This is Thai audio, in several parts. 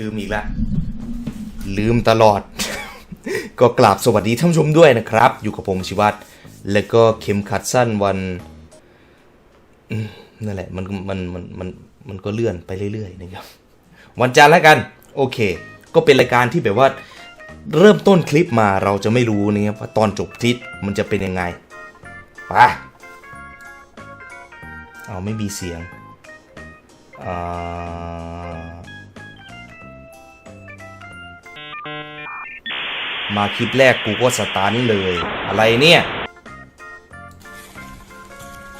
ลืมอีกแล้วลืมตลอด ก็กราบสวัสดีท่านผู้ชมด้วยนะครับ อยู่กับผมชิวัตรแล้วก็เข็มขัดสั้นวันนั่นแหละมันมันมันมันมันก็เลื่อนไปเรื่อยๆนะครับวันจันทร์แล้วกันโอเค ก็เป็นรายการที่แบบว่าเริ่มต้นคลิปมาเราจะไม่รู้นะครับว่าตอนจบคลิปมันจะเป็นยังไงไปเอาไม่มีเสียงอ่า มาคลิปแรกกูก็สตาร์ทนี่เลย อะไรเนี่ย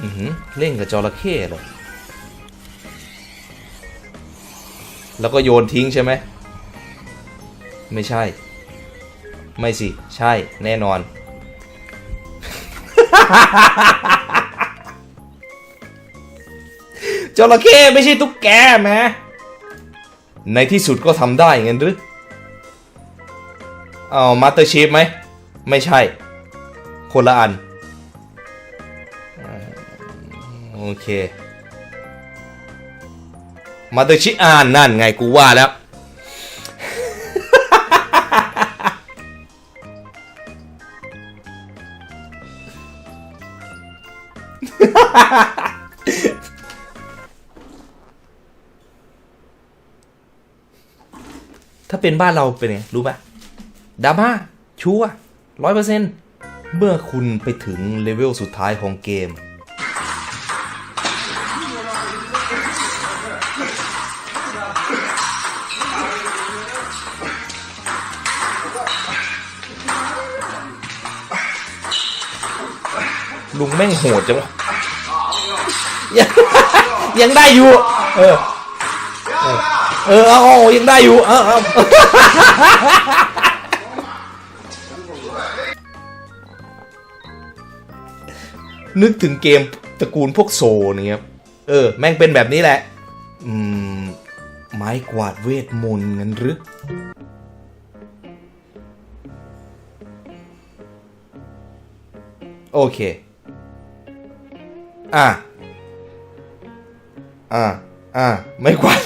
อือหือเล่นกับจระเข้เลยแล้วก็โยนทิ้งใช่ไหม ไม่ใช่ ไม่สิ ใช่แน่นอน จระเข้ไม่ใช่ตุ๊กแกแหมในที่สุดก็ทำได้เงินหรือ เอามาสเตอร์เชฟไหม ไม่ใช่ คนละอัน โอเคมาสเตอร์ชฟอ่านนั่นไงกูว่าแล้ว ถ้าเป็นบ้านเราเป็นไง รู้ปะ ดราม่าชัวร้อยเปอร์เซ็นต์เมื่อคุณไปถึงเลเวลสุดท้ายของเกม ลุงแม่งโหดจังวะยังยังได้อยู่ เออ เออ เอาเอายังได้อยู่ เออ นึกถึงเกมตระกูลพวกโซนี่ครับเออ แม่งเป็นแบบนี้แหละ อืม ไม้กวาดเวทมนต์งั้นหรือ โอเค อะ อ่าอ่าไม่กวาด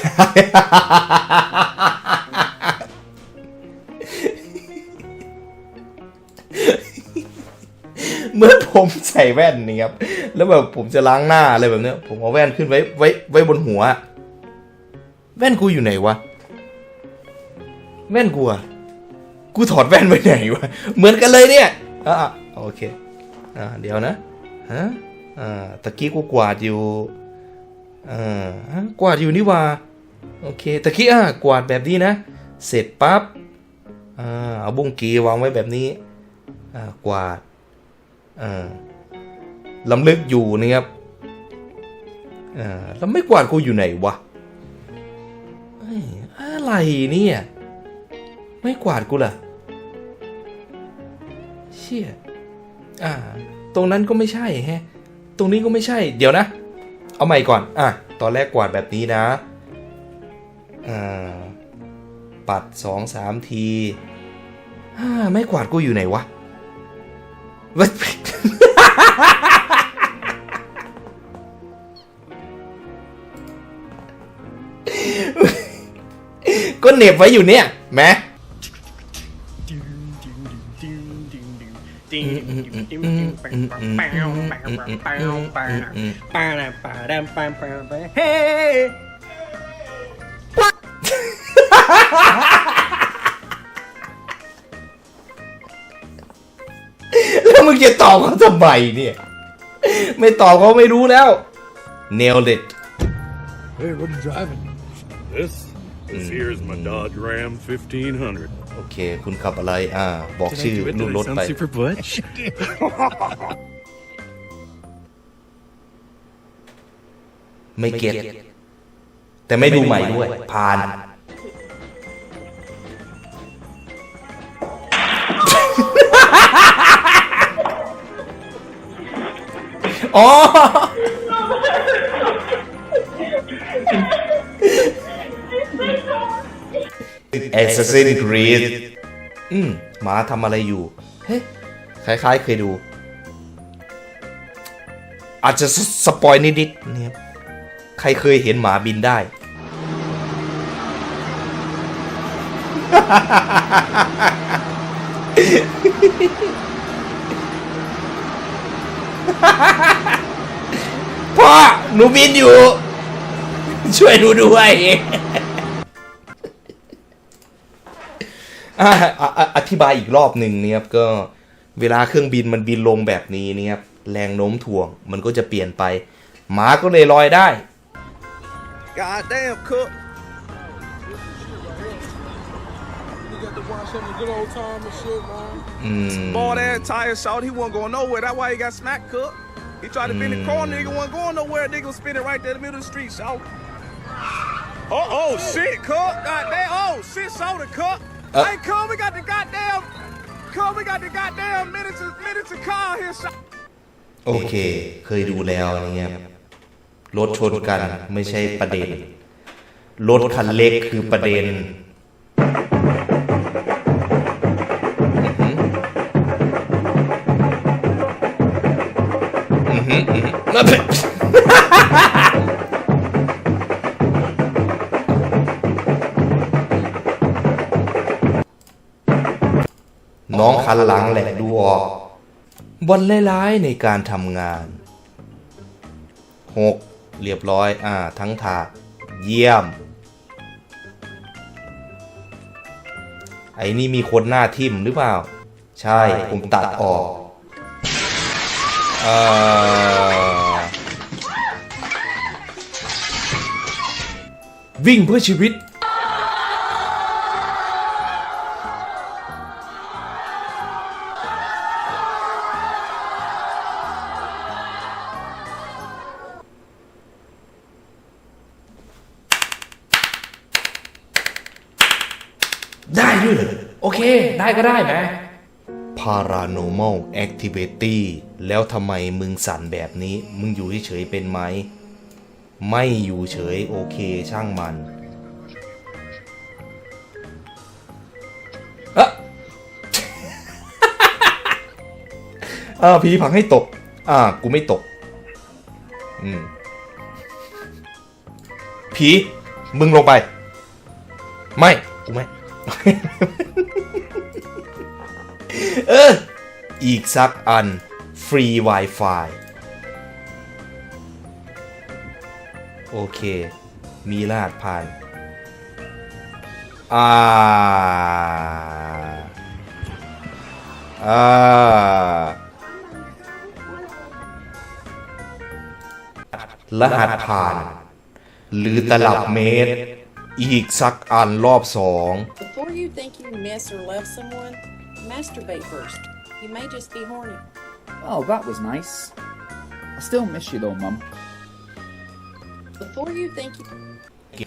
เมื่อผมใส่แว่นนี่ครับ แล้วแบบผมจะล้างหน้าอะไรแบบเนี้ย ผมเอาแว่นขึ้นไว้ไว้ไว้บนหัว แว่นกูอยู่ไหนวะ แว่นกูอะกูถอดแว่นไว้ไหนวะ เหมือนกันเลยเนี่ย อ่าโอเค อ่า เดี๋ยวนะ ฮะ อ่า ตะกี้กูกวาดอยู่ อ่ากวาดอยู่นี่ว่า โอเค ตะกี้อะกวาดแบบนี้นะ เสร็จปั๊บ อ่า เอาบุ้งกีวางไว้แบบนี้ อ่า กวาด ลำลึกอยู่นะครับอ่าแล้วไม่กวาดกูอยู่ไหนวะอะไรเนี่ย ไม่กวาดกูล่ะ เชี่ย อ่า ตรงนั้นก็ไม่ใช่แฮะ ตรงนี้ก็ไม่ใช่ เดี๋ยวนะ เอาใหม่ก่อน อะ ตอนแรกกวาดแบบนี้นะ อ่า ปัดสองสามที อ่า ไม่กวาดกูอยู่ไหนวะวะ ก็เหน็บไว้อยู่เนี่ยแหมเฮ้ จะตอบเขาทำไมเนี่ย ไม่ตอบเขาไม่รู้แล้ว nailed it Hey, what are you driving? This? This here's my Dodge Ram 1500. โอเค คุณขับอะไร อ่า บอก Did I ชื่อ do it? รุ่น Did ร I ถ sound ไป super butch? ไม่เก็ตแต่ไม่ดูใหม่ด้วย ผ่าน อ๋อ Assassin's Creed อืมหมาทำอะไรอยู่ เฮ้ยคล้ายๆ เคยดู อาจจะสสปอยนิดๆเนี่ยครับใครเคยเห็นหมาบินได้ พ่อหนูบินอยู่ ช่วยหนูด้วยอะอะอะอธิบายอีกรอบหนึ่งเนี่ยครับก็เวลาเครื่องบินมันบินลงแบบนี้เนี่ยครับแรงโน้มถ่วงมันก็จะเปลี่ยนไป หมาก็เลยลอยได้ God damn, cook. You got to watch him a good old time and shit, man. อืม Bald ass tire short. He wasn't going nowhere. That's why he got smacked, cook. He tried to bend the corner. Nigga wasn't going nowhere. Nigga was spinning right there in the middle of the street, short. Oh, oh, shit, cook. God damn. Oh, shit, soda, cook. Uh. hey, cook, we got the goddamn. Cook, we got the goddamn miniature, miniature car here, short. โอเค เคยดูแล้วเนี่ยครับรถชนกันไม่ใช่ประเด็น รถคันเล็กคือประเด็น น้องคันหลังแหละดูออกวันร้ายๆในการทำงานหกเรียบร้อย อ่า ทั้งถาดเยี่ยม ไอ้นี่มีคนหน้าทิ่มหรือเปล่า ใช่ ผมตัดออก เอ่อ วิ่งเพื่อชีวิต ได้ด้วยเหรอโอเค ได้ก็ได้ไหม Paranormal Activity แล้วทำไมมึงสั่นแบบนี้ มึงอยู่เฉยๆเป็นไหม ไม่อยู่เฉยโอเคช่างมันเอะอ่าผีผังให้ตก อ่า กูไม่ตก อืม ผี มึงลงไป ไม่ กูไม่ เออ อีกสักอัน ฟรี Wi-Fi โอเค มีรหัสผ่าน อ่า อ่า รหัสผ่าน หรือตลับเมตร อีกสักอันรอบสอง Before you think you miss or love someone, masturbate first. You may just be horny. Oh, that was nice. I still miss you though, Mum. Before you think you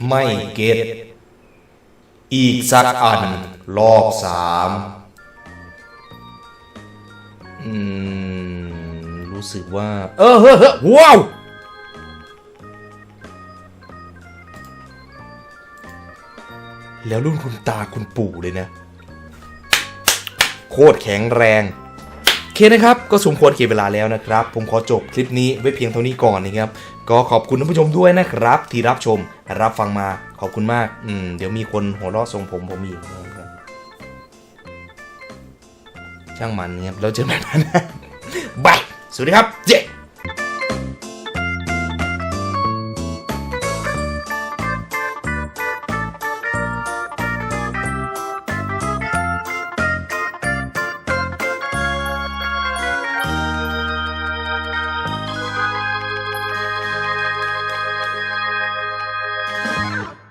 ไม่เก็ตอีกสักอันรอบสามอืม รู้สึกว่า เออเฮ้อเฮ้อว้าวแล้วรุ่นคุณตาคุณปู่เลยนะ โคตรแข็งแรง เคนะครับ ก็สมควรเก็บเวลาแล้วนะครับ ผมขอจบคลิปนี้ไว้เพียงเท่านี้ก่อนนะครับ ก็ขอบคุณท่านผู้ชมด้วยนะครับ ที่รับชมรับฟังมาขอบคุณมาก อืม เดี๋ยวมีคนหัวเราะทรงผมผมอีกช่างมันนะครับแล้วเจอกันนะบายสวัสดีครับเจ๊